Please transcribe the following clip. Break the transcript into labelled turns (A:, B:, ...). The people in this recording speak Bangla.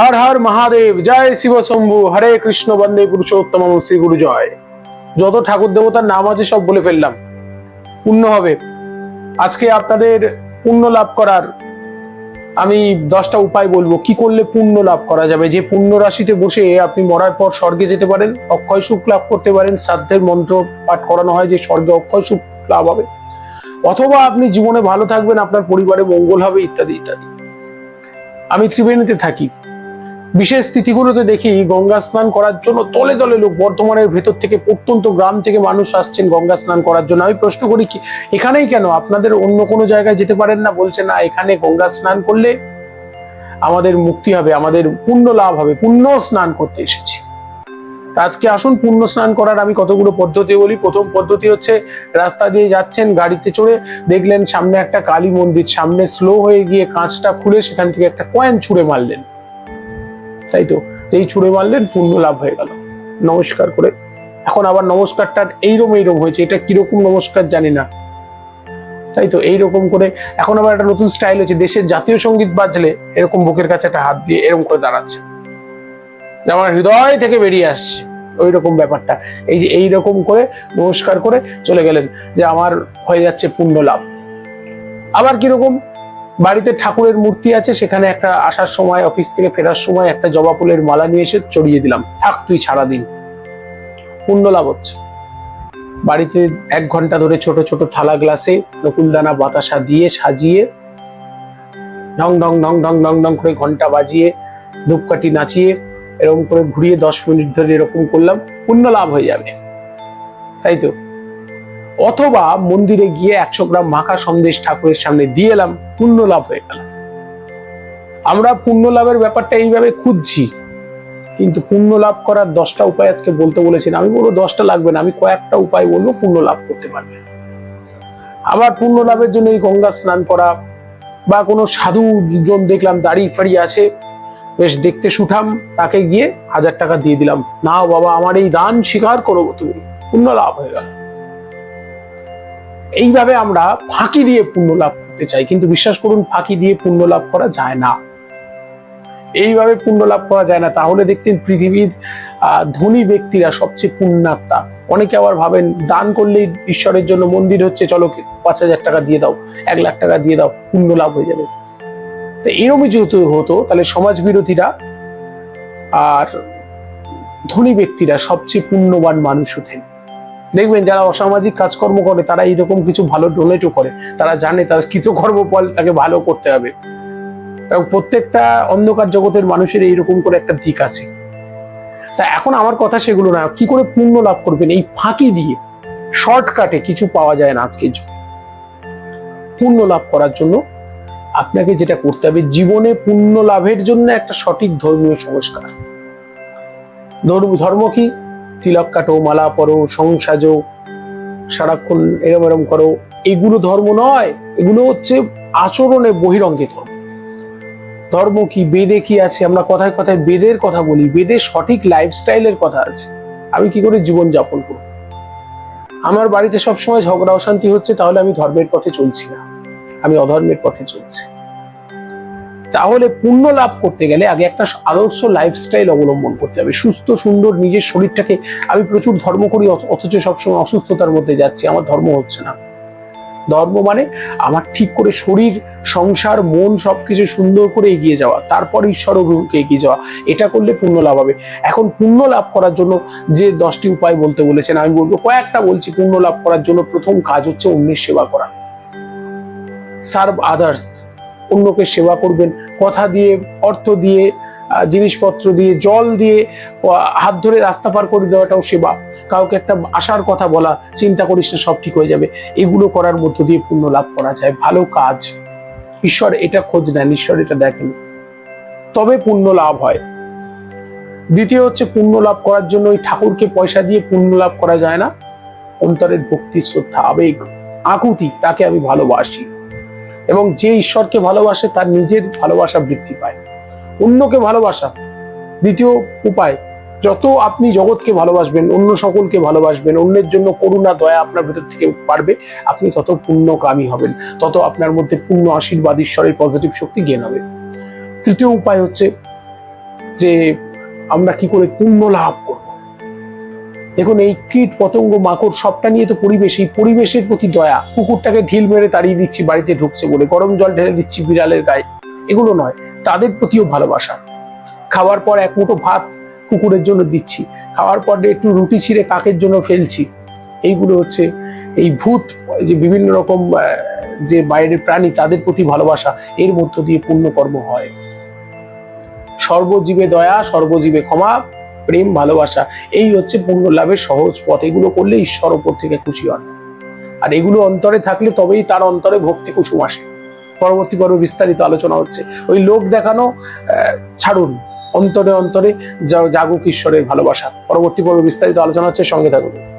A: হর হর মহাদেব, জয় শিব শম্ভু, হরে কৃষ্ণ, বন্দে পুরুষোত্তম শ্রী গুরু জয়। যত ঠাকুর দেবতার নাম আছে সব বলে ফেললাম। পুণ্য হবে। আজকে আপনাদের পুণ্য লাভ করার আমি দশটা উপায় বলব। কি করলে পুণ্য লাভ করা যাবে? যে পুণ্য রাশিতে বসে আপনি মরার পর স্বর্গে যেতে পারেন, অক্ষয় সুখ লাভ করতে পারেন, শ্রাদ্ধের মন্ত্র পাঠ করানো হয় যে স্বর্গে অক্ষয় সুখ লাভ হবে। অথবা আপনি জীবনে ভালো থাকবেন, আপনার পরিবারে মঙ্গল হবে, ইত্যাদি ইত্যাদি। আমি ত্রিবেণীতে থাকি। বিশেষ তিথিগুলোতে দেখি গঙ্গা স্নান করার জন্য তলে তলে লোক বর্ধমানের ভেতর থেকে প্রত্যন্ত গ্রাম থেকে মানুষ আসছেন গঙ্গা স্নান করার জন্য। আমি প্রশ্ন করি কি, এখানেই কেন? আপনাদের অন্য কোনো জায়গায় যেতে পারেন না? বলছে, না, এখানে গঙ্গা স্নান করলে আমাদের মুক্তি হবে, আমাদের পুণ্য লাভ হবে, পুণ্য স্নান করতে এসেছি। আজকে আসুন, পুণ্য স্নান করার আমি কতগুলো পদ্ধতি বলি। প্রথম পদ্ধতি হচ্ছে রাস্তা দিয়ে যাচ্ছেন, গাড়িতে চড়ে দেখলেন সামনে একটা কালী মন্দির, সামনে স্লো হয়ে গিয়ে কাঁচটা খুলে সেখান থেকে একটা কয়েন ছুঁড়ে মারলেন। তাই তো? যেই ছুঁড়ে মারলেন পুণ্য লাভ হয়ে গেল। নমস্কার করে। এখন আবার নমস্কারটা এইরকম এইরকম হয়েছে। এটা কীরকম নমস্কার জানি না। তাই তো? এইরকম করে। এখন আবার একটা নতুন স্টাইল হচ্ছে। দেশের জাতীয় সংগীত বাজলে এরকম বুকের কাছে একটা হাত দিয়ে এরকম করে দাঁড়াচ্ছে। আমার হৃদয় থেকে বেরিয়ে আসছে। ওই রকম ব্যাপারটা। এই যে এই রকম করে নমস্কার করে চলে গেলেন। যে আমার হয়ে যাচ্ছে পুণ্য লাভ। আবার কীরকম? বাড়িতে ঠাকুরের মূর্তি আছে, সেখানে একটা আসার সময়, অফিস থেকে ফেরার সময় একটা জবা ফুলের মালা নিয়ে এসে চড়িয়ে দিলাম। থাক তুই সারাদিন। পুণ্য লাভ হচ্ছে। বাড়িতে এক ঘণ্টা ধরে ছোট ছোট থালা গ্লাসে নকুলদানা বাতাসা দিয়ে সাজিয়ে ঢং ঢং ঢং ঢং ঢং ঢং করে ঘণ্টা বাজিয়ে ধূপকাঠি নাচিয়ে এরকম করে ঘুরিয়ে দশ মিনিট ধরে এরকম করলাম, পুণ্য লাভ হয়ে যাবে। তাই তো? অথবা মন্দিরে গিয়ে একশো গ্রাম মাখা সন্দেশ ঠাকুরের সামনে দিয়ে এলাম পুণ্য লাভ হয়ে গেল। আমরা পুণ্য লাভের ব্যাপারটা এইভাবে খুঁজছি, কিন্তু পুণ্য লাভ করার দশটা উপায় আজকে বলতে বলেছেন। আমি বলব দশটা লাগবে না, আমি কয়েকটা উপায় বলব পুণ্য লাভ করতে পারবে। আবার পুণ্য লাভের জন্য এই গঙ্গা স্নান করা, বা কোনো সাধু জন দেখলাম দাড়ি ফাড়ি আছে, বেশ দেখতে সুঠাম, তাকে গিয়ে হাজার টাকা দিয়ে দিলাম। না বাবা, আমার এই দান স্বীকার করো তুমি পুণ্য লাভ হয়ে গেল। এইভাবে আমরা ফাঁকি দিয়ে পুণ্য লাভ করতে চাই, কিন্তু বিশ্বাস করুন, ফাঁকি দিয়ে পুণ্য লাভ করা যায় না। এইভাবে পুণ্য লাভ করা যায় না, তাহলে দেখতেন পৃথিবীর ধনী ব্যক্তিরা সবচেয়ে পুণ্যাত্মা। অনেকে আবার ভাবেন, দান করলেই ঈশ্বরের জন্য মন্দির হচ্ছে, চলো পাঁচ হাজার টাকা দিয়ে দাও, এক লাখ টাকা দিয়ে দাও, পুণ্য লাভ হয়ে যাবে। তো এরমই যেহেতু হতো, তাহলে সমাজ বিরোধীরা আর ধনী ব্যক্তিরা সবচেয়ে পুণ্যবান মানুষ হতেন। দেখবেন যারা অসামাজিক কাজকর্ম করে, তারা এইরকম কিছু ভালো ডোনেটও করে। তারা জানে তার কৃতকর্ম ফল তাকে ভালো করতে হবে। এবং প্রত্যেকটা অন্ধকার জগতের মানুষের এইরকম করে একটা দিক আছে। তা এখন আমার কথা সেগুলো না, কি করে পুণ্য লাভ করবেন? এই ফাঁকি দিয়ে শর্টকাটে কিছু পাওয়া যায় না আজকের যুগে। পুণ্য লাভ করার জন্য আপনাকে যেটা করতে হবে, জীবনে পুণ্য লাভের জন্য একটা সঠিক ধর্মীয় সংস্কার। ধর্ম কি? তিলক কাটো মালা পরো সংসাজো, সারাক্ষণ এরম এরম করো। এগুলো ধর্ম নয়, এগুলো হচ্ছে আচরণে বহিরঙ্গিত ধর্ম। ধর্ম কি, বেদে কি আছে? আমরা কথায় কথায় বেদের কথা বলি, বেদে সঠিক লাইফস্টাইলের কথা আছে। আমি কি করে জীবন যাপন করব? আমার বাড়িতে সবসময় ঝগড়া, অশান্তি হচ্ছে, তাহলে আমি ধর্মের পথে চলছি না। আমি অধর্মের পথে চলছি। তাহলে পুণ্য লাভ করতে গেলে আগে একটা আদর্শ লাইফস্টাইল অবলম্বন করতে হবে। সুস্থ, সুন্দর নিজের শরীরটাকে আমি প্রচুর ধর্ম করি অথচ সবসময় অসুস্থতার মধ্যে যাচ্ছি, আমার ধর্ম হচ্ছে না। ধর্ম মানে আমার ঠিক করে শরীর, সংসার, মন সবকিছু সুন্দর করে এগিয়ে যাওয়া, তারপর ঈশ্বর অভিমুখে এগিয়ে যাওয়া, এটা করলে পুণ্য লাভ হবে। এখন পুণ্য লাভ করার জন্য যে দশটি উপায় বলতে বলেছেন, আমি বলব কয়েকটা বলছি পুণ্য লাভ করার জন্য। প্রথম কাজ হচ্ছে অন্যের সেবা করা। সার্ভ আদার্স অন্যকে সেবা করবেন। কথা দিয়ে, অর্থ দিয়ে জিনিসপত্র দিয়ে, জল দিয়ে হাত ধরে রাস্তা পার করে দেওয়াটাও সেবা। কাউকে একটা আশার কথা বলা, চিন্তা করিস না, সব ঠিক হয়ে যাবে। এগুলো করার মধ্য দিয়ে পুণ্য লাভ করা যায়। ভালো কাজ। ঈশ্বর এটা খোঁজ নেন, ঈশ্বর এটা দেখেন। তবে পুণ্য লাভ হয়। দ্বিতীয় হচ্ছে পুণ্য লাভ করার জন্য ওই ঠাকুরকে পয়সা দিয়ে পুণ্য লাভ করা যায় না। অন্তরের ভক্তি, শ্রদ্ধা, আবেগ, আকুতি, তাকে আমি ভালোবাসি। এবং যে ঈশ্বরকে ভালোবাসে তার নিজের ভালোবাসা বৃদ্ধি পায়। অন্যকে ভালোবাসা, দ্বিতীয় উপায়, যত আপনি জগৎকে ভালোবাসবেন, অন্য সকলকে ভালোবাসবেন, অন্যের জন্য করুণা, দয়া আপনার ভেতর থেকে পারবে আপনি তত পুণ্যকামী হবেন, তত আপনার মধ্যে পূর্ণ আশীর্বাদ, ঈশ্বরের পজিটিভ শক্তি গেন হবে। তৃতীয় উপায় হচ্ছে যে আমরা কি করে পুণ্য লাভ দেখুন, এই কীট পতঙ্গ মাকড় সবটা নিয়ে তো পরিবেশ, এই পরিবেশের প্রতি দয়া। কুকুরটাকে ঢিল মেরে তাড়িয়ে দিচ্ছি, বাড়িতে ঢুকছে বলে। গরম জল ঢেলে দিচ্ছি বিড়ালের গায়ে। এগুলো নয়, তাদের প্রতিও ভালোবাসা। খাওয়ার পর এক মুঠো ভাত কুকুরের জন্য দিচ্ছি। খাওয়ার পর একটু রুটি ছিঁড়ে কাকের জন্য ফেলছি। এইগুলো হচ্ছে এই ভূত, যে বিভিন্ন রকম যে বাইরের প্রাণী, তাদের প্রতি ভালোবাসা। এর মধ্য দিয়ে পুণ্যকর্ম হয়। সর্বজীবে দয়া, সর্বজীবে ক্ষমা। প্রেম, ভালোবাসা, এই হচ্ছে পূর্ণ লাভের সহজ পথ। এগুলো করলে ঈশ্বর ওপর থেকে খুশি হন। আর এগুলো অন্তরে থাকলে তবেই তার অন্তরে ভক্তি কুসুম আসে। পরবর্তী পর্বে বিস্তারিত আলোচনা হচ্ছে। ওই লোক দেখানো ছাড়ুন। অন্তরে অন্তরে জাগুক ঈশ্বরের ভালোবাসা। পরবর্তী পর্বে বিস্তারিত আলোচনা হচ্ছে, সঙ্গে থাকুন।